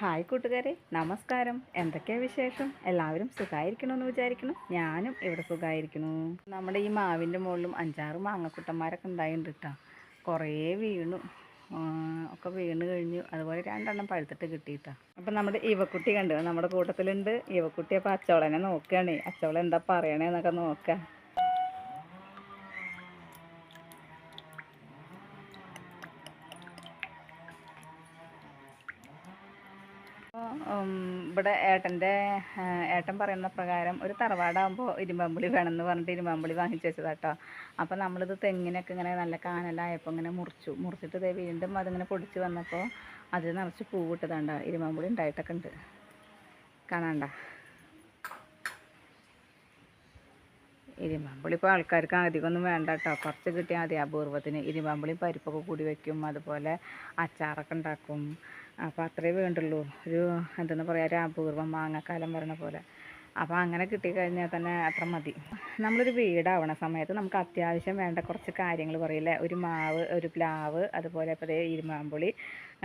Hi കൂട്ടുകാരെ നമസ്കാരം. എന്തൊക്കെയാ വിശേഷം? എല്ലാവരും സുഖമായിരിക്കണമെന്ന് വിചാരിക്കണം ഞാനും ഇവിടെ സുഖമായിരിക്കുന്നു നമ്മുടെ ഈ മാവിന്റെ മുകളിലും അഞ്ചാറ് മാങ്ങക്കുട്ടന്മാരൊക്കെ ഉണ്ടായിട്ടുണ്ട് കേട്ടോ കുറേ വീണു. ഒക്കെ വീണ് കഴിഞ്ഞു. അതുപോലെ രണ്ടെണ്ണം പഴുത്തിട്ട് കിട്ടിയിട്ടാ. അപ്പം നമ്മുടെ ഇവക്കുട്ടി കണ്ടു? നമ്മുടെ കൂട്ടത്തിലുണ്ട്. ഇവക്കുട്ടി അപ്പോൾ അച്ചോളനെ നോക്കുകയാണ് അച്ചവളെന്താ പറയണേന്നൊക്കെ നോക്കാം. ഇവിടെ ഏട്ടന്റെ ഏട്ടൻ പറയുന്ന പ്രകാരം ഒരു തറവാടാകുമ്പോൾ ഇരുമ്പമ്പുളി വേണമെന്ന് പറഞ്ഞിട്ട് ഇരുമ്പമ്പുളി വാങ്ങിച്ചു വെച്ചതാട്ടോ. അപ്പോൾ നമ്മളിത് തെങ്ങിനൊക്കെ ഇങ്ങനെ നല്ല കാനലായപ്പോൾ ഇങ്ങനെ മുറിച്ചു. മുറിച്ചിട്ട് ദേ വീണ്ടും അതിങ്ങനെ പൊടിച്ച് വന്നപ്പോൾ അതിൽ നിറച്ച് പൂവിട്ടതാണ്ട. ഇരുമ്പമ്പുളി ഉണ്ടായിട്ടൊക്കെ ഉണ്ട്. കാണാണ്ട? ഇരുമ്പമ്പുളി ഇപ്പോൾ ആൾക്കാർക്ക് അധികമൊന്നും വേണ്ട കേട്ടോ കുറച്ച് കിട്ടിയാൽ മതി അപൂർവത്തിന്. ഇരുമ്പമ്പുളി പരിപ്പൊക്കെ കൂടി വെക്കും. അതുപോലെ അച്ചാറൊക്കെ ഉണ്ടാക്കും. അപ്പോൾ അത്രേ വേണ്ടുള്ളൂ. ഒരു എന്തെന്ന് പറയുക ഒരു അപൂർവം മാങ്ങക്കാലം വരണ പോലെ. അപ്പോൾ അങ്ങനെ കിട്ടിക്കഴിഞ്ഞാൽ തന്നെ അത്ര മതി. നമ്മളൊരു വീടാവണ സമയത്ത് നമുക്ക് അത്യാവശ്യം വേണ്ട കുറച്ച് കാര്യങ്ങൾ പറയില്ലേ ഒരു മാവ് ഒരു പ്ലാവ് അതുപോലെ ഇപ്പോൾ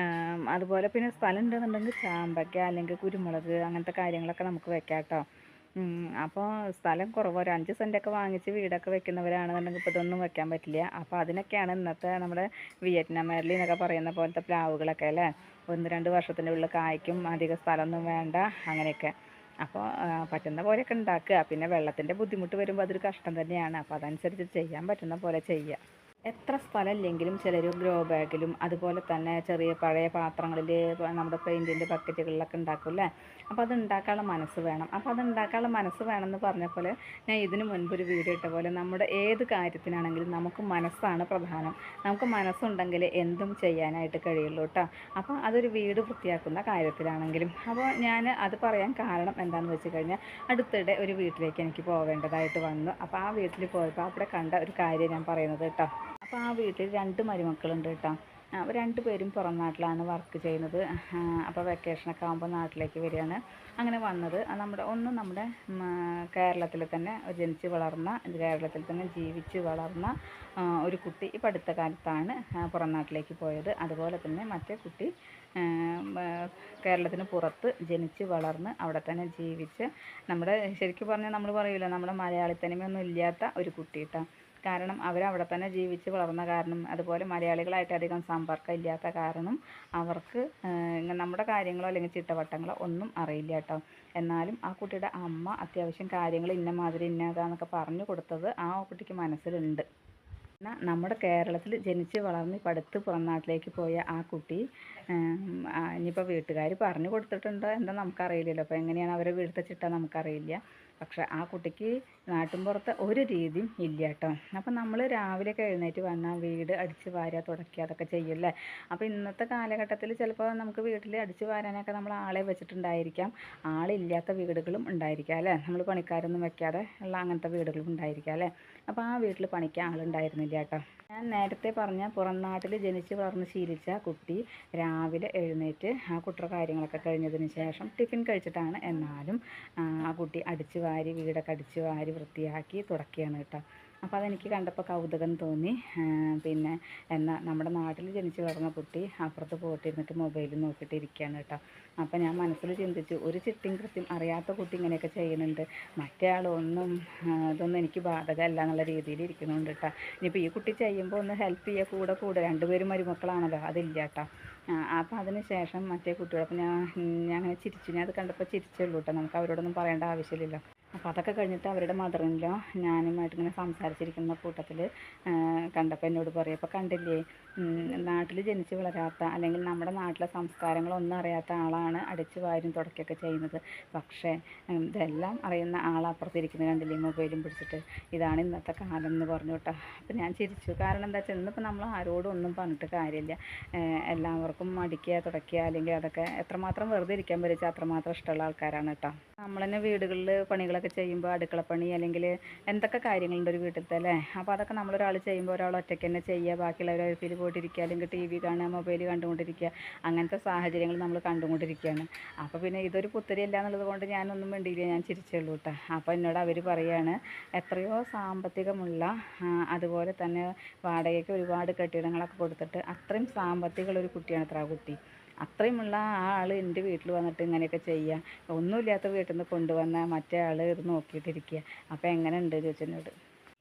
ആം, അതുപോലെ പിന്നെ സ്ഥലം ഉണ്ടെന്നുണ്ടെങ്കിൽ ചാമ്പയ്ക്ക അല്ലെങ്കിൽ കുരുമുളക് അങ്ങനത്തെ കാര്യങ്ങളൊക്കെ നമുക്ക് വെക്കാം കേട്ടോ. അപ്പോൾ സ്ഥലം കുറവ്. ഒരു അഞ്ച് സെന്റൊക്കെ വാങ്ങിച്ച് വീടൊക്കെ വെക്കുന്നവരാണെന്നുണ്ടെങ്കിൽ ഇപ്പോൾ ഇതൊന്നും വെക്കാൻ പറ്റില്ല. അപ്പോൾ അതിനൊക്കെയാണ് ഇന്നത്തെ നമ്മുടെ വിയറ്റ്നാം മേർലി എന്നൊക്കെ പറയുന്ന പോലത്തെ പ്ലാവുകളൊക്കെ അല്ലേ? ഒന്ന് രണ്ട് വർഷത്തിന്റെ ഉള്ളിൽ കായ്ക്കും അധികം സ്ഥലമൊന്നും വേണ്ട അങ്ങനെയൊക്കെ. അപ്പോൾ പറ്റുന്ന പോലെയൊക്കെ ഉണ്ടാക്കുക. പിന്നെ വെള്ളത്തിന്റെ ബുദ്ധിമുട്ട് വരുമ്പോൾ അതൊരു കഷ്ടം തന്നെയാണ്. അപ്പോൾ അതനുസരിച്ച് ചെയ്യാൻ പറ്റുന്ന പോലെ ചെയ്യുക. എത്ര സ്ഥലം ഇല്ലെങ്കിലും ചിലർ ഗ്രോ ബാഗിലും അതുപോലെ തന്നെ ചെറിയ പഴയ പാത്രങ്ങളിൽ നമ്മുടെ പെയിന്റിന്റെ ബക്കറ്റുകളിലൊക്കെ ഉണ്ടാക്കും അല്ലേ അപ്പോൾ അത് ഉണ്ടാക്കാനുള്ള മനസ്സ് വേണം. അപ്പോൾ അത് ഉണ്ടാക്കാനുള്ള മനസ്സ് വേണമെന്ന് പറഞ്ഞ പോലെ ഞാൻ ഇതിന് മുൻപ് ഒരു വീഡിയോ ഇട്ട പോലെ നമ്മുടെ ഏത് കാര്യത്തിനാണെങ്കിലും നമുക്ക് മനസ്സാണ് പ്രധാനം. നമുക്ക് മനസ്സുണ്ടെങ്കിൽ എന്തും ചെയ്യാനായിട്ട് കഴിയുള്ളൂ കേട്ടോ അപ്പോൾ അതൊരു വീട് വൃത്തിയാക്കുന്ന കാര്യത്തിലാണെങ്കിലും. അപ്പോൾ ഞാൻ അത് പറയാൻ കാരണം എന്താണെന്ന് വെച്ച് കഴിഞ്ഞാൽ അടുത്തിടെ ഒരു വീട്ടിലേക്ക് എനിക്ക് പോവേണ്ടതായിട്ട് വന്നു. അപ്പോൾ ആ വീട്ടിൽ പോയപ്പോൾ അവിടെ കണ്ട ഒരു കാര്യം ഞാൻ പറയുന്നത് കേട്ടോ അപ്പോൾ ആ വീട്ടിൽ രണ്ട് മരുമക്കളുണ്ട് കേട്ടോ. അവർ രണ്ടുപേരും പുറം നാട്ടിലാണ് വർക്ക് ചെയ്യുന്നത്. അപ്പോൾ വെക്കേഷനൊക്കെ ആകുമ്പോൾ നാട്ടിലേക്ക് വരികയാണ്. അങ്ങനെ വന്നത്. നമ്മുടെ ഒന്ന് നമ്മുടെ കേരളത്തിൽ തന്നെ ജനിച്ച് വളർന്ന കേരളത്തിൽ തന്നെ ജീവിച്ച് വളർന്ന ഒരു കുട്ടി ഇപ്പം അടുത്ത കാലത്താണ് പുറം നാട്ടിലേക്ക് പോയത്. അതുപോലെ തന്നെ മറ്റേ കുട്ടി കേരളത്തിന് പുറത്ത് ജനിച്ച് വളർന്ന് അവിടെ തന്നെ ജീവിച്ച് നമ്മുടെ ശരിക്കും പറഞ്ഞാൽ നമ്മൾ പറയില്ല നമ്മുടെ മലയാളിത്തനിമയൊന്നും ഇല്ലാത്ത ഒരു കുട്ടി കേട്ടോ. കാരണം അവരവിടെ തന്നെ ജീവിച്ച് വളർന്ന കാരണം. അതുപോലെ മലയാളികളായിട്ട് അധികം സമ്പർക്കം ഇല്ലാത്ത കാരണം അവർക്ക് നമ്മുടെ കാര്യങ്ങളോ അല്ലെങ്കിൽ ചിട്ടവട്ടങ്ങളോ ഒന്നും അറിയില്ല കേട്ടോ. എന്നാലും ആ കുട്ടിയുടെ അമ്മ അത്യാവശ്യം കാര്യങ്ങൾ ഇന്ന മാതിരി ഇന്നതാന്നൊക്കെ പറഞ്ഞു കൊടുത്തത് ആ കുട്ടിക്ക് മനസ്സിലുണ്ട്. നമ്മുടെ കേരളത്തിൽ ജനിച്ച് വളർന്ന് പടുത്ത് പുറം നാട്ടിലേക്ക് പോയ ആ കുട്ടി ഇനിയിപ്പോൾ വീട്ടുകാർ പറഞ്ഞു കൊടുത്തിട്ടുണ്ടോ എന്താ നമുക്കറിയില്ലല്ലോ. അപ്പോൾ എങ്ങനെയാണ് അവരെ വീട്ടിലത്തെ ചിട്ട നമുക്കറിയില്ല. പക്ഷേ ആ കുട്ടിക്ക് നാട്ടിൻപുറത്ത് ഒരു രീതിയും ഇല്ല കേട്ടോ. അപ്പം നമ്മൾ രാവിലെ എഴുന്നേറ്റ് വന്നാൽ വീട് അടിച്ച് വാരുക തുടക്കുക അതൊക്കെ ചെയ്യല്ലേ അപ്പോൾ ഇന്നത്തെ കാലഘട്ടത്തിൽ ചിലപ്പോൾ നമുക്ക് വീട്ടിൽ അടിച്ച് വാരാനൊക്കെ നമ്മൾ ആളെ വെച്ചിട്ടുണ്ടായിരിക്കാം. ആളില്ലാത്ത വീടുകളും ഉണ്ടായിരിക്കാം അല്ലേ? നമ്മൾ പണിക്കാരൊന്നും വെക്കാതെ ഉള്ള അങ്ങനത്തെ വീടുകളും ഉണ്ടായിരിക്കാം അല്ലേ? അപ്പോൾ ആ വീട്ടിൽ പണിക്കാൻ ആളുണ്ടായിരുന്നില്ല കേട്ടോ. ഞാൻ നേരത്തെ പറഞ്ഞ പുറം നാട്ടിൽ ജനിച്ച് വളർന്ന് ശീലിച്ച കുട്ടി രാവിലെ എഴുന്നേറ്റ് ആ കുട്ടിയുടെ കാര്യങ്ങളൊക്കെ കഴിഞ്ഞതിന് ശേഷം ടിഫിൻ കഴിച്ചിട്ടാണ് എന്നാലും ആ, കുട്ടി അടിച്ച് വാരി വീടൊക്കെ അടിച്ച് വാരി വൃത്തിയാക്കി തുടക്കുകയാണ് കേട്ടോ. അപ്പോൾ അതെനിക്ക് കണ്ടപ്പോൾ കൗതുകം തോന്നി. പിന്നെ എന്നാൽ നമ്മുടെ നാട്ടിൽ ജനിച്ച് വളർന്ന കുട്ടി അപ്പുറത്ത് പോയിട്ടിരുന്നിട്ട് മൊബൈൽ നോക്കിയിട്ട് ഇരിക്കുകയാണ് കേട്ടോ. അപ്പോൾ ഞാൻ മനസ്സിൽ ചിന്തിച്ചു ഒരു ചിട്ടിയും കൃത്യം അറിയാത്ത കുട്ടി ഇങ്ങനെയൊക്കെ ചെയ്യുന്നുണ്ട്. മറ്റേ ആളൊന്നും ഇതൊന്നും എനിക്ക് ബാധകമല്ല എന്നുള്ള രീതിയിൽ ഇരിക്കുന്നുണ്ട് കേട്ടോ. ഇനിയിപ്പോൾ ഈ കുട്ടി ചെയ്യുമ്പോൾ ഒന്ന് ഹെൽപ്പ് ചെയ്യുക കൂടെ കൂടെ. രണ്ടുപേരും മരുമക്കളാണല്ലോ അതില്ല കേട്ടോ. അപ്പോൾ അതിന് ശേഷം മറ്റേ കുട്ടികളപ്പോൾ ഞാൻ ഞാൻ അങ്ങനെ ചിരിച്ചു. ഞാൻ അത് കണ്ടപ്പോൾ ചിരിച്ചുള്ളൂ കേട്ടോ. നമുക്ക് അവരോടൊന്നും പറയേണ്ട ആവശ്യമില്ലല്ലോ. അപ്പോൾ അതൊക്കെ കഴിഞ്ഞിട്ട് അവരുടെ മദറിനിലോ ഞാനുമായിട്ട് ഇങ്ങനെ സംസാരിച്ചിരിക്കുന്ന കൂട്ടത്തിൽ കണ്ടപ്പോൾ എന്നോട് പറയും അപ്പോൾ കണ്ടില്ലേ നാട്ടിൽ ജനിച്ച് വളരാത്ത അല്ലെങ്കിൽ നമ്മുടെ നാട്ടിലെ സംസ്കാരങ്ങളൊന്നും അറിയാത്ത ആളാണ് അടിച്ചു വാരും തുടക്കുകയൊക്കെ ചെയ്യുന്നത്. പക്ഷേ ഇതെല്ലാം അറിയുന്ന ആളപ്പുറത്തിരിക്കുന്നത് കണ്ടില്ലേ മൊബൈലും പിടിച്ചിട്ട്. ഇതാണ് ഇന്നത്തെ കാലം എന്ന് പറഞ്ഞു കേട്ടോ. അപ്പം ഞാൻ ചിരിച്ചു. കാരണം എന്താ വെച്ചാൽ ഇന്നിപ്പോൾ നമ്മൾ ആരോടും ഒന്നും പറഞ്ഞിട്ട് കാര്യമില്ല. എല്ലാവർക്കും മടിക്കുക തുടയ്ക്കുക അല്ലെങ്കിൽ അതൊക്കെ എത്രമാത്രം വെറുതെ ഇരിക്കാൻ പറ്റിച്ചാൽ അത്രമാത്രം ഇഷ്ടമുള്ള ആൾക്കാരാണ് കേട്ടോ. നമ്മൾ തന്നെ വീടുകളിൽ പണികളൊക്കെ ചെയ്യുമ്പോൾ അടുക്കളപ്പണി അല്ലെങ്കിൽ എന്തൊക്കെ കാര്യങ്ങളുണ്ട് ഒരു വീട്ടിലത്തെ അല്ലേ? അപ്പോൾ അതൊക്കെ നമ്മളൊരാൾ ചെയ്യുമ്പോൾ ഒരാൾ ഒറ്റയ്ക്ക് തന്നെ ചെയ്യുക ബാക്കിയുള്ളവരെ വീട്ടിൽ പോയിട്ടിരിക്കുക അല്ലെങ്കിൽ ടി വി കാണുക മൊബൈൽ കണ്ടുകൊണ്ടിരിക്കുക അങ്ങനത്തെ സാഹചര്യങ്ങൾ നമ്മൾ കണ്ടുകൊണ്ടിരിക്കുകയാണ്. അപ്പോൾ പിന്നെ ഇതൊരു പുത്തരിയല്ല എന്നുള്ളത് കൊണ്ട് ഞാനൊന്നും വേണ്ടിയില്ല ഞാൻ ചിരിച്ചുള്ളൂ കേട്ടോ അപ്പോൾ എന്നോട് അവർ പറയുകയാണ് എത്രയോ സാമ്പത്തികമുള്ള അതുപോലെ തന്നെ വാടകയ്ക്ക് ഒരുപാട് കെട്ടിടങ്ങളൊക്കെ കൊടുത്തിട്ട് അത്രയും സാമ്പത്തികമുള്ള ഒരു കുട്ടിയാണ് അത്ര ആ കുട്ടി. അത്രയുമുള്ള ആ ആൾ എന്റെ വീട്ടിൽ വന്നിട്ട് ഇങ്ങനെയൊക്കെ ചെയ്യുക. ഒന്നുമില്ലാത്ത വീട്ടിൽ നിന്ന് കൊണ്ടുവന്ന മറ്റേ ആൾ ഇത് നോക്കിയിട്ടിരിക്കുക. അപ്പോൾ എങ്ങനെ ഉണ്ട് ചോദിച്ചെന്നോട്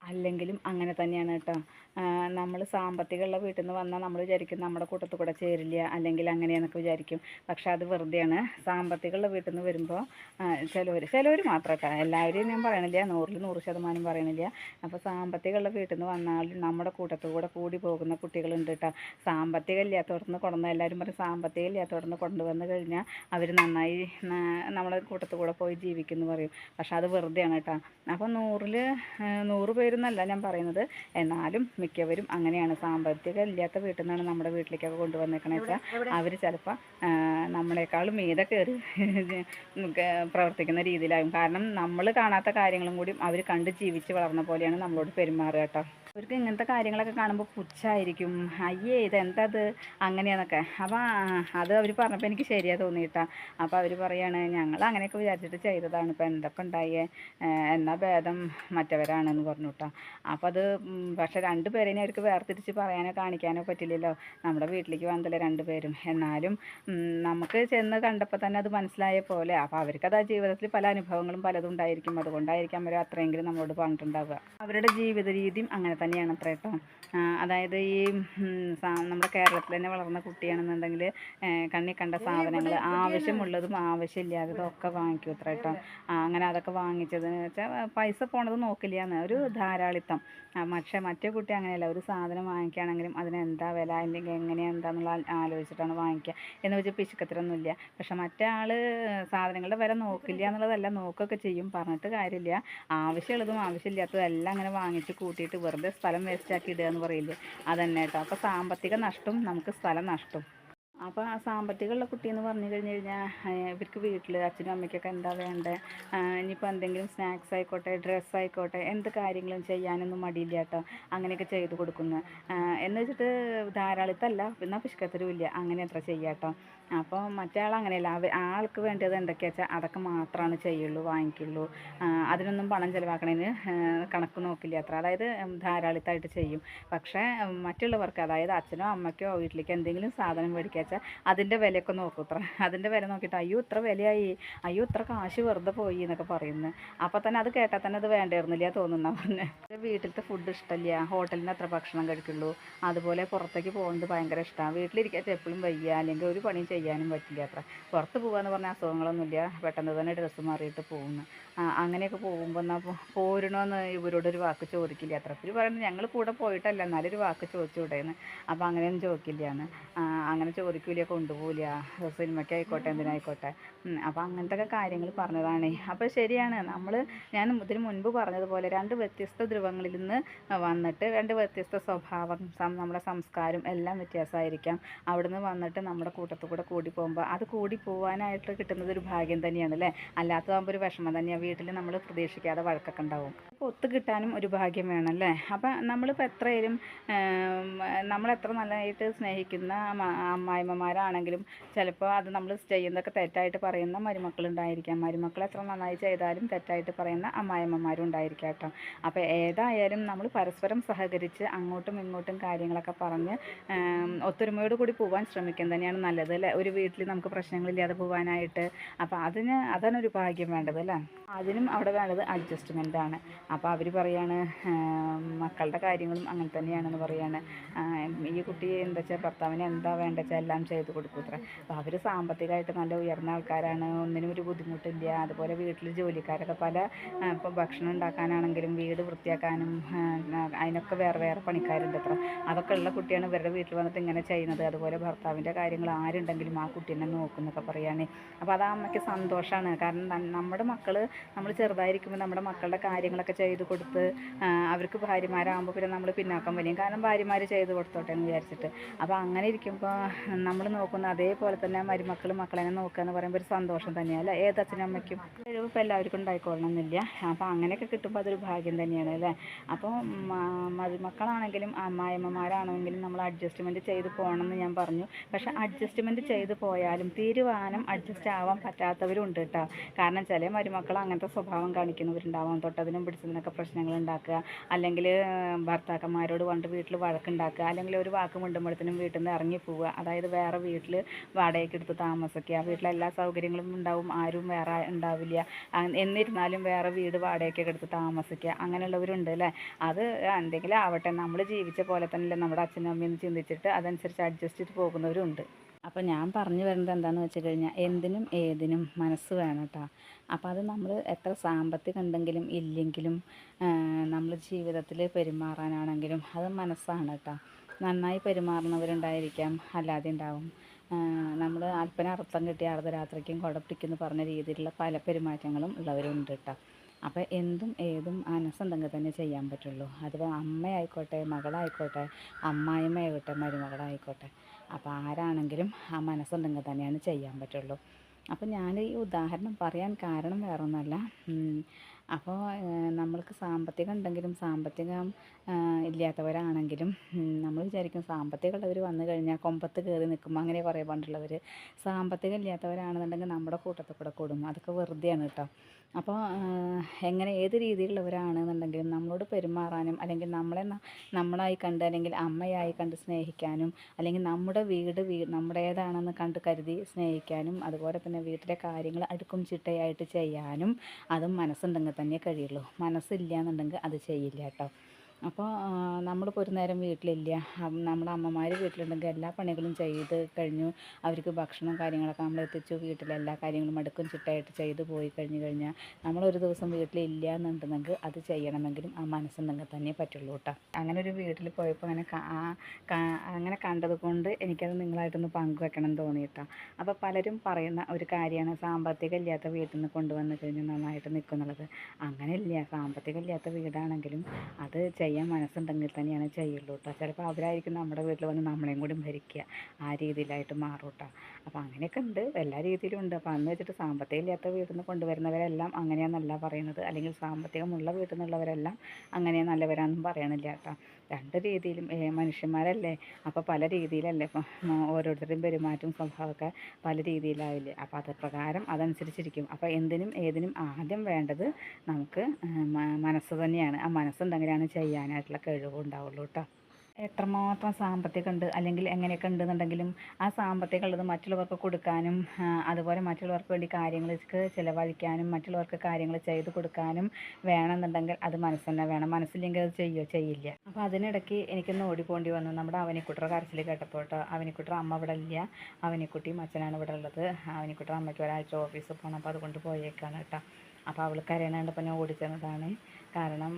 അല്ലെങ്കിലും അങ്ങനെ തന്നെയാണ് കേട്ടോ നമ്മൾ സാമ്പത്തികമുള്ള വീട്ടിൽ നിന്ന് വന്നാൽ നമ്മൾ വിചാരിക്കും നമ്മുടെ കൂട്ടത്തിൽ കൂടെ ചേരില്ല അല്ലെങ്കിൽ അങ്ങനെയെന്നൊക്കെ വിചാരിക്കും. പക്ഷേ അത് വെറുതെയാണ്. സാമ്പത്തികമുള്ള വീട്ടിൽ നിന്ന് വരുമ്പോൾ ചിലവർ ചിലവർ മാത്രം കേട്ടോ എല്ലാവരെയും ഞാൻ പറയണില്ല. നൂറിൽ നൂറ് ശതമാനം പറയണില്ല. അപ്പോൾ സാമ്പത്തികമുള്ള വീട്ടിൽ നിന്ന് വന്നാൽ നമ്മുടെ കൂട്ടത്തിൽ കൂടെ കൂടി പോകുന്ന കുട്ടികളുണ്ട് കേട്ടോ സാമ്പത്തികം ഇല്ലാത്തവിടുന്ന് കൊണ്ടുവന്ന് എല്ലാവരും പറയും സാമ്പത്തികം ഇല്ലാത്തവിടുന്ന് കൊണ്ടുവന്ന് കഴിഞ്ഞാൽ അവർ നന്നായി നമ്മുടെ കൂട്ടത്തിൽ കൂടെ പോയി ജീവിക്കുന്നു പറയും. പക്ഷെ അത് വെറുതെയാണ് കേട്ടോ അപ്പോൾ നൂറിൽ നൂറ് പേരെന്നല്ല ഞാൻ പറയുന്നത് എന്നാലും മിക്കവരും അങ്ങനെയാണ്. സാമ്പത്തികം ഇല്ലാത്ത വീട്ടിൽ നിന്നാണ് നമ്മുടെ വീട്ടിലേക്കൊക്കെ കൊണ്ടുവന്നേക്കണ വെച്ചാൽ അവർ ചിലപ്പോൾ നമ്മളെക്കാളും മീതെ കയറി പ്രവർത്തിക്കുന്ന രീതിയിലാകും. കാരണം നമ്മൾ കാണാത്ത കാര്യങ്ങളും കൂടി അവർ കണ്ട് ജീവിച്ച് വളർന്ന പോലെയാണ് നമ്മളോട് പെരുമാറുക കേട്ടോ. അവർക്ക് ഇങ്ങനത്തെ കാര്യങ്ങളൊക്കെ കാണുമ്പോൾ പുച്ഛായിരിക്കും. അയ്യേ ഇത് അത് അങ്ങനെയാന്നൊക്കെ അപ്പോൾ അത് അവർ പറഞ്ഞപ്പോൾ എനിക്ക് ശരിയാ തോന്നിയിട്ടാ. അപ്പോൾ അവർ പറയാണ് ഞങ്ങൾ അങ്ങനെയൊക്കെ വിചാരിച്ചിട്ട് ചെയ്തതാണ്. ഇപ്പോൾ എന്തൊക്കെ ഉണ്ടായേ? എന്നാ ഭേദം മറ്റവരാണെന്ന് പറഞ്ഞു കേട്ടോ അപ്പോൾ അത് പക്ഷേ രണ്ട് പേരെയും അവർക്ക് വേർതിരിച്ച് പറയാനോ കാണിക്കാനോ പറ്റില്ലല്ലോ. നമ്മുടെ വീട്ടിലേക്ക് വന്നതല്ലേ രണ്ട് പേരും. എന്നാലും നമുക്ക് ചെന്ന് കണ്ടപ്പോൾ തന്നെ അത് മനസ്സിലായ പോലെ. അപ്പോൾ അവർക്കത് ആ ജീവിതത്തിൽ പല അനുഭവങ്ങളും പലതും ഉണ്ടായിരിക്കും. അതുകൊണ്ടായിരിക്കും അവർ അത്രയെങ്കിലും നമ്മളോട് പറഞ്ഞിട്ടുണ്ടാവുക. അവരുടെ ജീവിത രീതിയും അങ്ങനെ തന്നെയാണ് അത്ര കേട്ടോ അതായത് ഈ നമ്മുടെ കേരളത്തിൽ തന്നെ വളർന്ന കുട്ടിയാണെന്നുണ്ടെങ്കിൽ കണ്ണി കണ്ട സാധനങ്ങൾ ആവശ്യമുള്ളതും ആവശ്യമില്ലാത്തതും ഒക്കെ വാങ്ങിക്കും അത്ര കേട്ടോ അങ്ങനെ അതൊക്കെ വാങ്ങിച്ചതെന്ന് വെച്ചാൽ പൈസ പോണത് നോക്കില്ല എന്ന് ഒരു ധാരാളിത്തം. പക്ഷേ മറ്റേ കുട്ടി അങ്ങനെയല്ല. ഒരു സാധനം വാങ്ങിക്കുകയാണെങ്കിലും അതിനെന്താ വില? അല്ലെങ്കിൽ എങ്ങനെയാണ് എന്താന്നുള്ള ആ- ആലോചിച്ചിട്ടാണ് വാങ്ങിക്കുക എന്ന് വെച്ചാൽ പിശുക്കത്തിലൊന്നും ഇല്ല പക്ഷെ മറ്റേ ആൾ സാധനങ്ങളുടെ വില നോക്കില്ല എന്നുള്ളതല്ല നോക്കുകയൊക്കെ ചെയ്യും. പറഞ്ഞിട്ട് കാര്യമില്ല. ആവശ്യമുള്ളതും ആവശ്യമില്ലാത്തതും എല്ലാം അങ്ങനെ വാങ്ങിച്ച് കൂട്ടിയിട്ട് വെറുതെ സ്ഥലം വേസ്റ്റാക്കി ഇടുക എന്ന് പറയില്ലേ? അതന്നെ കേട്ടോ. അപ്പോൾ സാമ്പത്തിക നഷ്ടം നമുക്ക് സ്ഥലം നഷ്ടം. അപ്പോൾ ആ സാമ്പത്തികമുള്ള കുട്ടി എന്ന് പറഞ്ഞു കഴിഞ്ഞു കഴിഞ്ഞാൽ ഇവർക്ക് വീട്ടിൽ അച്ഛനും അമ്മയ്ക്കൊക്കെ എന്താ വേണ്ടത് ഇനിയിപ്പോൾ എന്തെങ്കിലും സ്നാക്സ് ആയിക്കോട്ടെ ഡ്രസ്സ് ആയിക്കോട്ടെ എന്ത് കാര്യങ്ങളും ചെയ്യാനൊന്നും മടിയില്ല കേട്ടോ. അങ്ങനെയൊക്കെ ചെയ്ത് കൊടുക്കുന്നു. എന്ന് വെച്ചിട്ട് ധാരാളിത്തല്ല എന്നാൽ പിഷ്കത്തരും ഇല്ല. അങ്ങനെ എത്ര ചെയ്യാട്ടോ അപ്പോൾ മറ്റേ ആൾ അങ്ങനെയല്ല. അവ ആൾക്ക് വേണ്ടത് എന്തൊക്കെയാ വെച്ചാൽ അതൊക്കെ മാത്രമാണ് ചെയ്യുള്ളൂ വാങ്ങിക്കുള്ളൂ. അതിനൊന്നും പണം ചിലവാക്കണതിന് കണക്ക് നോക്കില്ല അത്ര. അതായത് ധാരാളിത്തമായിട്ട് ചെയ്യും. പക്ഷേ മറ്റുള്ളവർക്ക് അതായത് അച്ഛനോ അമ്മയ്ക്കോ വീട്ടിലേക്ക് എന്തെങ്കിലും സാധനം മേടിക്കുക വെച്ചാൽ അതിന്റെ വിലയൊക്കെ നോക്കും ഇത്ര. അതിന്റെ വില നോക്കിയിട്ട് അയ്യോ ഇത്ര വിലയായി. അയ്യോ ഇത്ര കാശ് വെറുതെ പോയി എന്നൊക്കെ പറയുന്നു. അപ്പോൾ തന്നെ അത് കേട്ടാൽ തന്നെ അത് വേണ്ടായിരുന്നില്ല തോന്നുന്ന പറഞ്ഞ്. വീട്ടിലത്തെ ഫുഡ് ഇഷ്ടമില്ല. ഹോട്ടലിൽ നിന്ന് എത്ര ഭക്ഷണം കഴിക്കുള്ളൂ. അതുപോലെ പുറത്തേക്ക് പോകുന്നത് ഭയങ്കര ഇഷ്ടമാണ് വീട്ടിലിരിക്കാൻ എപ്പോഴും വയ്യ. അല്ലെങ്കിൽ ഒരു പണിയും ചെയ്യാനും പറ്റില്ല അത്ര. പുറത്ത് പോകാന്ന് പറഞ്ഞാൽ അസുഖങ്ങളൊന്നുമില്ല. പെട്ടെന്ന് തന്നെ ഡ്രസ്സ് മാറിയിട്ട് പോകുന്നു. അങ്ങനെയൊക്കെ പോകുമ്പോൾ എന്നാൽ പോരണോന്ന് ഇവരോടൊരു വാക്ക് ചോദിക്കില്ല. അത്ര ഇവർ പറയുന്നത് ഞങ്ങൾ കൂടെ പോയിട്ടല്ല. എന്നാലൊരു വാക്ക് ചോദിച്ചു വിടേന്ന്. അപ്പോൾ അങ്ങനെയൊന്നും ചോദിക്കില്ലയാണ് അങ്ങനെ അങ്ങനെ ചോദിക്കില്ല കൊണ്ടുപോകില്ല സിനിമയ്ക്ക് ആയിക്കോട്ടെ എന്തിനായിക്കോട്ടെ. അപ്പോൾ അങ്ങനത്തെ ഒക്കെ കാര്യങ്ങൾ പറഞ്ഞതാണ്. അപ്പോൾ ശരിയാണ്. നമ്മൾ ഞാൻ ഇതിന് മുൻപ് പറഞ്ഞതുപോലെ രണ്ട് വ്യത്യസ്ത ധ്രുവങ്ങളിൽ നിന്ന് വന്നിട്ട് രണ്ട് വ്യത്യസ്ത സ്വഭാവം നമ്മുടെ സംസ്കാരം എല്ലാം വ്യത്യാസമായിരിക്കാം. അവിടുന്ന് വന്നിട്ട് നമ്മുടെ കൂട്ടത്തിൽ കൂടെ കൂടി പോകുമ്പോൾ അത് കൂടി പോകാനായിട്ട് കിട്ടുന്നത് ഒരു ഭാഗ്യം തന്നെയാണ് അല്ലേ? അല്ലാത്തതാകുമ്പോൾ ഒരു വിഷമം തന്നെയാണ് വീട്ടിൽ നമ്മൾ പ്രതീക്ഷിക്കാതെ വഴക്കൊക്കെ ഉണ്ടാവും. അപ്പോൾ ഒത്തു കിട്ടാനും ഒരു ഭാഗ്യം വേണം അല്ലേ അപ്പം നമ്മളിപ്പോൾ എത്രയും നമ്മൾ എത്ര നല്ലതായിട്ട് സ്നേഹിക്കുന്ന അമ്മായിമ്മമാരാണെങ്കിലും ചിലപ്പോൾ അത് നമ്മൾ ചെയ്യുന്നതൊക്കെ തെറ്റായിട്ട് പറയുന്ന മരുമക്കളുണ്ടായിരിക്കാം. മരുമക്കൾ എത്ര നന്നായി ചെയ്താലും തെറ്റായിട്ട് പറയുന്ന അമ്മായിമ്മമാരും ഉണ്ടായിരിക്കാം കേട്ടോ അപ്പോൾ ഏതായാലും നമ്മൾ പരസ്പരം സഹകരിച്ച് അങ്ങോട്ടും ഇങ്ങോട്ടും കാര്യങ്ങളൊക്കെ പറഞ്ഞ് ഒത്തൊരുമയോട് കൂടി പോകാൻ ശ്രമിക്കാൻ തന്നെയാണ് നല്ലത് അല്ലേ? ഒരു വീട്ടിൽ നമുക്ക് പ്രശ്നങ്ങളില്ലാതെ പോകാനായിട്ട് അപ്പോൾ അതിന് അതാണ് ഒരു ഭാഗ്യം വേണ്ടത് അല്ലേ? അതിനും അവിടെ വേണ്ടത് അഡ്ജസ്റ്റ്മെന്റ് ആണ്. അപ്പോൾ അവർ പറയാണ് മക്കളുടെ കാര്യങ്ങളും അങ്ങനെ തന്നെയാണെന്ന് പറയാണ്. ഈ കുട്ടി എന്താ വെച്ചാൽ ഭർത്താവിന് എന്താ വേണ്ട വെച്ചാൽ എല്ലാം ചെയ്ത് കൊടുക്കും അത്ര. അപ്പോൾ അവർ സാമ്പത്തികമായിട്ട് നല്ല ഉയർന്ന ആൾക്കാരാണ്. ഒന്നിനും ഒരു ബുദ്ധിമുട്ടില്ല. അതുപോലെ വീട്ടിൽ ജോലിക്കാരൊക്കെ പല ഇപ്പോൾ ഭക്ഷണം ഉണ്ടാക്കാനാണെങ്കിലും വീട് വൃത്തിയാക്കാനും അതിനൊക്കെ വേറെ വേറെ പണിക്കാരുണ്ട് അത്ര. അതൊക്കെ ഉള്ള കുട്ടിയാണ് ഇവരുടെ വീട്ടിൽ വന്നിട്ട് ഇങ്ങനെ ചെയ്യുന്നത്. അതുപോലെ ഭർത്താവിന്റെ കാര്യങ്ങൾ ആരുണ്ടെങ്കിലും ആ കുട്ടീനെ നോക്കുന്നൊക്കെ പറയുകയാണ് അപ്പോൾ അത് ആ അമ്മയ്ക്ക് സന്തോഷമാണ് കാരണം നമ്മുടെ മക്കൾ നമ്മൾ ചെറുതായിരിക്കുമ്പോൾ നമ്മുടെ മക്കളുടെ കാര്യങ്ങളൊക്കെ ചെയ്ത് കൊടുത്ത് അവർക്ക് ഭാര്യമാരാകുമ്പോൾ പിന്നെ നമ്മൾ പിന്നാക്കം വലിയും കാരണം ഭാര്യമാർ ചെയ്ത് കൊടുത്തോട്ടെ എന്ന് വിചാരിച്ചിട്ട്. അപ്പോൾ അങ്ങനെ ഇരിക്കുമ്പോൾ നമ്മൾ നോക്കുന്ന അതേപോലെ തന്നെ മരുമക്കൾ മക്കളെന്നെ നോക്കുക എന്ന് പറയുമ്പോൾ ഒരു സന്തോഷം തന്നെയാണ് അല്ലേ? ഏത് അച്ഛനും അമ്മയ്ക്കും കഴിവ് ഇപ്പോൾ എല്ലാവർക്കും ഉണ്ടായിക്കൊള്ളണം എന്നില്ല അപ്പോൾ അങ്ങനെയൊക്കെ കിട്ടുമ്പോൾ അതൊരു ഭാഗ്യം തന്നെയാണ് അല്ലേ? അപ്പോൾ മരുമക്കളാണെങ്കിലും അമ്മായിമ്മമാരാണെങ്കിലും നമ്മൾ അഡ്ജസ്റ്റ്മെന്റ് ചെയ്ത് പോകണം എന്ന് ഞാൻ പറഞ്ഞു. പക്ഷേ അഡ്ജസ്റ്റ്മെന്റ് ചെയ്ത് പോയാലും തീരുമാനം അഡ്ജസ്റ്റ് ആവാൻ പറ്റാത്തവരുണ്ട് കേട്ടോ. കാരണം ചില മരുമക്കൾ അങ്ങനത്തെ സ്വഭാവം കാണിക്കുന്നവരുണ്ടാവാം. തൊട്ടതിനും പിടിച്ച് ആവശ്യത്തിനൊക്കെ പ്രശ്നങ്ങൾ ഉണ്ടാക്കുക അല്ലെങ്കിൽ ഭർത്താക്കന്മാരോട് കൊണ്ട് വീട്ടിൽ വഴക്കുണ്ടാക്കുക. അല്ലെങ്കിൽ ഒരു വാക്ക് മിണ്ടുമ്പോഴത്തേനും വീട്ടിൽ നിന്ന് ഇറങ്ങി പോവുക. അതായത് വേറെ വീട്ടിൽ വാടകയ്ക്ക് എടുത്ത് താമസിക്കുക. വീട്ടിലെ എല്ലാ സൗകര്യങ്ങളും ഉണ്ടാവും. ആരും വേറെ ഉണ്ടാവില്ല. എന്നിരുന്നാലും വേറെ വീട് വാടകയ്ക്കൊക്കെ എടുത്ത് താമസിക്കുക. അങ്ങനെയുള്ളവരുണ്ട് അല്ലേ? അത് എന്തെങ്കിലും ആവട്ടെ. നമ്മൾ ജീവിച്ച പോലെ തന്നെയല്ലേ നമ്മുടെ അച്ഛനും അമ്മയും ചിന്തിച്ചിട്ട് അതനുസരിച്ച് അഡ്ജസ്റ്റ് ചെയ്ത് പോകുന്നവരുണ്ട്. അപ്പോൾ ഞാൻ പറഞ്ഞു വരുന്നത് എന്താണെന്ന് വെച്ച് കഴിഞ്ഞാൽ എന്തിനും ഏതിനും മനസ്സ് വേണം കേട്ടോ അപ്പോൾ അത് നമ്മൾ എത്ര സാമ്പത്തികം ഉണ്ടെങ്കിലും ഇല്ലെങ്കിലും നമ്മൾ ജീവിതത്തിൽ പെരുമാറാനാണെങ്കിലും അത് മനസ്സാണ് കേട്ടോ നന്നായി പെരുമാറുന്നവരുണ്ടായിരിക്കാം അല്ലാതെ ഉണ്ടാവും നമ്മൾ അല്പന അർത്ഥം കിട്ടിയ അർദ്ധരാത്രിക്കും കുടപ്പിടിക്കുന്നു പറഞ്ഞ രീതിയിലുള്ള പല പെരുമാറ്റങ്ങളും ഉള്ളവരുണ്ട് കേട്ടോ അപ്പോൾ എന്തും ഏതും മനസ്സുണ്ടെങ്കിൽ തന്നെ ചെയ്യാൻ പറ്റുള്ളൂ. അതിപ്പോൾ അമ്മയായിക്കോട്ടെ മകളായിക്കോട്ടെ അമ്മായിമ്മയായിക്കോട്ടെ മരുമകളായിക്കോട്ടെ. അപ്പോൾ ആരാണെങ്കിലും ആ മനസ്സുണ്ടെങ്കിൽ തന്നെയാണ് ചെയ്യാൻ പറ്റുള്ളൂ. അപ്പോൾ ഞാൻ ഈ ഉദാഹരണം പറയാൻ കാരണം വേറെ ഒന്നുമല്ല അപ്പോൾ നമ്മൾക്ക് സാമ്പത്തികം ഉണ്ടെങ്കിലും സാമ്പത്തികം ഇല്ലാത്തവരാണെങ്കിലും നമ്മൾ വിചാരിക്കും സാമ്പത്തികം ഉള്ളവർ വന്നു കഴിഞ്ഞാൽ കൊമ്പത്ത് കയറി നിൽക്കും അങ്ങനെ കുറേ പണ്ടുള്ളവർ സാമ്പത്തികം ഇല്ലാത്തവരാണെന്നുണ്ടെങ്കിൽ നമ്മുടെ കൂട്ടത്തിൽ കൂടെ കൂടും. അതൊക്കെ വെറുതെയാണ് കേട്ടോ. അപ്പോൾ എങ്ങനെ ഏത് രീതിയിലുള്ളവരാണെന്നുണ്ടെങ്കിലും നമ്മളോട് പെരുമാറാനും അല്ലെങ്കിൽ നമ്മളെ നമ്മളായി കണ്ട് അല്ലെങ്കിൽ അമ്മയായി കണ്ട് സ്നേഹിക്കാനും അല്ലെങ്കിൽ നമ്മുടെ വീട് വീ നമ്മുടേതാണെന്ന് കണ്ട് കരുതി സ്നേഹിക്കാനും അതുപോലെ തന്നെ വീട്ടിലെ കാര്യങ്ങൾ അടുക്കും ചിട്ടയായിട്ട് ചെയ്യാനും അതും മനസ്സുണ്ടെങ്കിൽ തന്നെ കഴിയുള്ളൂ. മനസ്സില്ല എന്നുണ്ടെങ്കിൽ അത് ചെയ്യില്ല കേട്ടോ. അപ്പോൾ നമ്മളിപ്പോൾ ഒരു നേരം വീട്ടിലില്ല. നമ്മുടെ അമ്മമാർ വീട്ടിലുണ്ടെങ്കിൽ എല്ലാ പണികളും ചെയ്ത് കഴിഞ്ഞു. അവർക്ക് ഭക്ഷണം കാര്യങ്ങളൊക്കെ നമ്മൾ എത്തിച്ചു. വീട്ടിലെ എല്ലാ കാര്യങ്ങളും അടുക്കും ചിട്ടയായിട്ട് ചെയ്ത് പോയി കഴിഞ്ഞ് കഴിഞ്ഞാൽ നമ്മളൊരു ദിവസം വീട്ടിലില്ല എന്നുണ്ടെങ്കിൽ അത് ചെയ്യണമെങ്കിലും ആ മനസ്സുണ്ടെങ്കിൽ തന്നെ പറ്റുള്ളൂ കേട്ടോ അങ്ങനെ ഒരു വീട്ടിൽ പോയപ്പോൾ അങ്ങനെ അങ്ങനെ കണ്ടത് കൊണ്ട് എനിക്കത് നിങ്ങളായിട്ടൊന്ന് പങ്കുവെക്കണം തോന്നി കേട്ടോ അപ്പോൾ പലരും പറയുന്ന ഒരു കാര്യമാണ് സാമ്പത്തികം ഇല്ലാത്ത വീട്ടിൽ നിന്ന് കൊണ്ടുവന്ന് കഴിഞ്ഞാൽ നന്നായിട്ട് നിൽക്കുന്നുള്ളത് അങ്ങനെയില്ല. സാമ്പത്തികം ഇല്ലാത്ത വീടാണെങ്കിലും അത് ചെയ്യാൻ മനസ്സുണ്ടെങ്കിൽ തന്നെയാണ് ചെയ്യുള്ളൂ കേട്ടോ ചിലപ്പോൾ അവരായിരിക്കും നമ്മുടെ വീട്ടിൽ വന്ന് നമ്മളെയും കൂടി ഭരിക്കുക ആ രീതിയിലായിട്ട് മാറും കേട്ടോ അപ്പോൾ അങ്ങനെയൊക്കെ ഉണ്ട്. എല്ലാ രീതിയിലും ഉണ്ട്. അപ്പോൾ അന്ന് വെച്ചിട്ട് സാമ്പത്തികം ഇല്ലാത്ത വീട്ടിൽ നിന്ന് കൊണ്ടുവരുന്നവരെല്ലാം അങ്ങനെയാണെന്നല്ല പറയുന്നത്. അല്ലെങ്കിൽ സാമ്പത്തികമുള്ള വീട്ടിൽ നിന്നുള്ളവരെല്ലാം അങ്ങനെ നല്ലവരാണെന്നും പറയണില്ല കേട്ടോ രണ്ട് രീതിയിലും മനുഷ്യന്മാരല്ലേ? അപ്പോൾ പല രീതിയിലല്ലേ ഓരോരുത്തരുടെയും പെരുമാറ്റവും സ്വഭാവമൊക്കെ പല രീതിയിലാവില്ലേ? അപ്പോൾ അത് പ്രകാരം അതനുസരിച്ചിരിക്കും. അപ്പോൾ എന്തിനും ഏതിനും ആദ്യം വേണ്ടത് നമുക്ക് മനസ്സ് തന്നെയാണ്. ആ മനസ്സുണ്ടെങ്കിലാണ് ചെയ്യാനായിട്ടുള്ള കഴിവ് ഉണ്ടാവുള്ളൂ കേട്ടോ എത്രമാത്രം സാമ്പത്തികം ഉണ്ട് അല്ലെങ്കിൽ എങ്ങനെയൊക്കെ ഉണ്ടെന്നുണ്ടെങ്കിലും ആ സാമ്പത്തികം ഉള്ളത് മറ്റുള്ളവർക്ക് കൊടുക്കാനും അതുപോലെ മറ്റുള്ളവർക്ക് വേണ്ടി കാര്യങ്ങൾ ചിലവഴിക്കാനും മറ്റുള്ളവർക്ക് കാര്യങ്ങൾ ചെയ്ത് കൊടുക്കാനും വേണമെന്നുണ്ടെങ്കിൽ അത് മനസ്സന്നെ വേണം. മനസ്സില്ലെങ്കിൽ അത് ചെയ്യോ? ചെയ്യില്ല. അപ്പോൾ അതിനിടയ്ക്ക് എനിക്കൊന്ന് ഓടിപ്പോണ്ടി വന്നു. നമ്മുടെ അവനിക്കുട്ടറെ കരച്ചിൽ കേട്ടപ്പോൾ കേട്ടോ അവനിക്കുട്ടർ അമ്മ ഇവിടെ ഇല്ല. അവനിക്കുട്ടിയും അച്ഛനാണ് ഇവിടെ ഉള്ളത്. അവനിക്കുട്ടർ അമ്മയ്ക്ക് ഒരാഴ്ച ഓഫീസിൽ പോകണം അപ്പോൾ അതുകൊണ്ട് പോയേക്കാണ് കേട്ടോ അപ്പോൾ അവൾ കരയണണ്ടപ്പോൾ ഞാൻ ഓടിച്ചെന്നതാണ്. കാരണം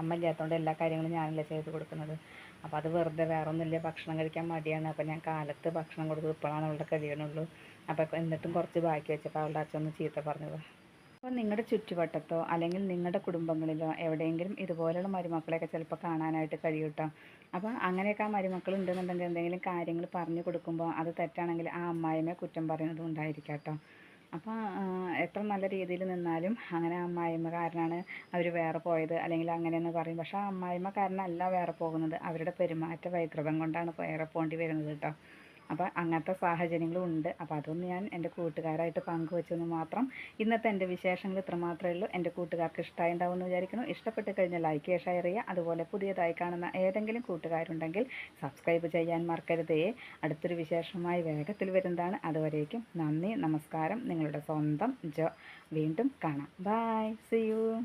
അമ്മ ഇല്ലാത്തതുകൊണ്ട് എല്ലാ കാര്യങ്ങളും ഞാനല്ലേ ചെയ്ത് കൊടുക്കുന്നത്. അപ്പോൾ അത് വെറുതെ വേറെ ഒന്നുമില്ല ഭക്ഷണം കഴിക്കാൻ മടിയാണ്. അപ്പോൾ ഞാൻ കാലത്ത് ഭക്ഷണം കൊടുത്തത് ഇപ്പോഴാണ് അവളുടെ കഴിയണുള്ളൂ അപ്പോൾ എന്നിട്ടും കുറച്ച് ബാക്കി വെച്ചപ്പോൾ അവളുടെ അച്ഛൻ ചീത്ത പറഞ്ഞത്. അപ്പോൾ നിങ്ങളുടെ ചുറ്റുവട്ടത്തോ അല്ലെങ്കിൽ നിങ്ങളുടെ കുടുംബങ്ങളിലോ എവിടെയെങ്കിലും ഇതുപോലെയുള്ള മരുമക്കളെയൊക്കെ ചിലപ്പോൾ കാണാനായിട്ട് കഴിയും കേട്ടോ അപ്പോൾ അങ്ങനെയൊക്കെ ആ മരുമക്കൾ ഉണ്ടെന്നുണ്ടെങ്കിൽ എന്തെങ്കിലും കാര്യങ്ങൾ പറഞ്ഞു കൊടുക്കുമ്പോൾ അത് തെറ്റാണെങ്കിൽ ആ അമ്മായിമ്മയെ കുറ്റം പറയുന്നതും ഉണ്ടായിരിക്കാം കേട്ടോ അപ്പോൾ എത്ര നല്ല രീതിയിൽ നിന്നാലും അങ്ങനെ അമ്മായിമ്മ കാരനാണ് അവർ വേറെ പോയത് അല്ലെങ്കിൽ അങ്ങനെയെന്ന് പറയും. പക്ഷേ ആ അമ്മായിമ്മ കാരനല്ല വേറെ പോകുന്നത്. അവരുടെ പെരുമാറ്റ വൈകൃതം കൊണ്ടാണ് വേറെ പോകേണ്ടി വരുന്നത് കേട്ടോ. അപ്പോൾ അങ്ങനത്തെ സാഹചര്യങ്ങളും ഉണ്ട്. അപ്പോൾ അതൊന്ന് ഞാൻ എന്റെ കൂട്ടുകാരായിട്ട് പങ്കുവെച്ചെന്ന് മാത്രം ഇന്നത്തെ എന്റെ വിശേഷങ്ങൾ ഇത്രമാത്രമേ ഉള്ളൂ. എന്റെ കൂട്ടുകാർക്ക് ഇഷ്ടമായി ഉണ്ടാവും എന്ന് വിചാരിക്കുന്നു. ഇഷ്ടപ്പെട്ട് കഴിഞ്ഞാൽ ലൈക്ക് ചെയ്യുക ഷെയർ ചെയ്യുക. അതുപോലെ പുതിയതായി കാണുന്ന ഏതെങ്കിലും കൂട്ടുകാരുണ്ടെങ്കിൽ സബ്സ്ക്രൈബ് ചെയ്യാൻ മറക്കരുതേ. അടുത്തൊരു വിശേഷമായി വേഗത്തിൽ വരുന്നതാണ്. അതുവരേക്കും നന്ദി നമസ്കാരം. നിങ്ങളുടെ സ്വന്തം ജോ. വീണ്ടും കാണാം. Bye C U